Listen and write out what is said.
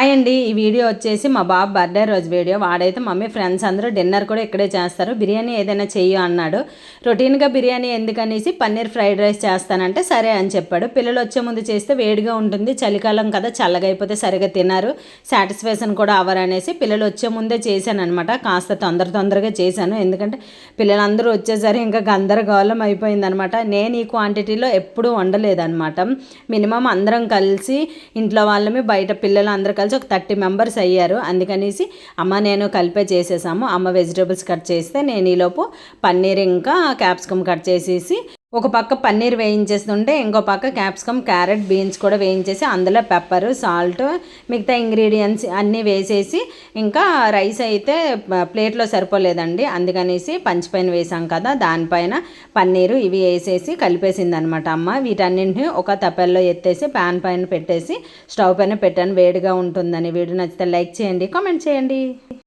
Hi అండి ఈ video వచ్చేసి మా బాబు బర్త్డే రోజు వీడియో. వాడైతే మమ్మీ ఫ్రెండ్స్ అందరూ డిన్నర్ కూడా ఇక్కడే చేస్తారు. బిర్యానీ ఏదైనా చెయ్యి అన్నాడు. రొటీన్గా బిర్యానీ ఎందుకనేసి పన్నీర్ ఫ్రైడ్ రైస్ చేస్తానంటే సరే అని చెప్పాడు. పిల్లలు వచ్చే ముందు చేస్తే వేడిగా ఉంటుంది. చలికాలం కదా చల్లగా అయిపోతే సరిగా తిన్నారు సాటిస్ఫాక్షన్ కూడా అవ్వరనేసి పిల్లలు వచ్చే ముందే చేశాను అనమాట కాస్త తొందర తొందరగా చేశాను. ఎందుకంటే పిల్లలందరూ వచ్చేసరి ఇంకా గందరగోళం అయిపోయిందనమాట నేను ఈ క్వాంటిటీలో ఎప్పుడూ వండలేదనమాట మినిమం అందరం కలిసి ఇంట్లో వాళ్ళమే బయట పిల్లలు అందరూ కలిసి ఒక థర్టీ మెంబర్స్ అయ్యారు. అందుకనేసి అమ్మ నేను కలిపే చేసేసాము. అమ్మ వెజిటేబుల్స్ కట్ చేస్తే నేను ఈలోపు పన్నీర్ ఇంకా క్యాప్సికమ్ కట్ చేసేసి ఒక పక్క పన్నీర్ వేయించేస్తుంటే ఇంకో పక్క క్యాప్సికమ్ క్యారెట్ బీన్స్ కూడా వేయించేసి అందులో పెప్పర్ సాల్ట్ మిగతా ఇంగ్రీడియంట్స్ అన్నీ వేసేసి ఇంకా రైస్ అయితే ప్లేట్లో సరిపోలేదండి. అందుకనేసి పంచిపైన వేసాం కదా దానిపైన పన్నీరు ఇవి వేసేసి కలిపేసింది అనమాట అమ్మ. వీటన్నింటిని ఒక తపెల్లో ఎత్తేసి ప్యాన్ పైన పెట్టేసి స్టవ్ పైన పెట్టాను వేడిగా ఉంటుందని. వీడియో నచ్చితే లైక్ చేయండి కామెంట్ చేయండి.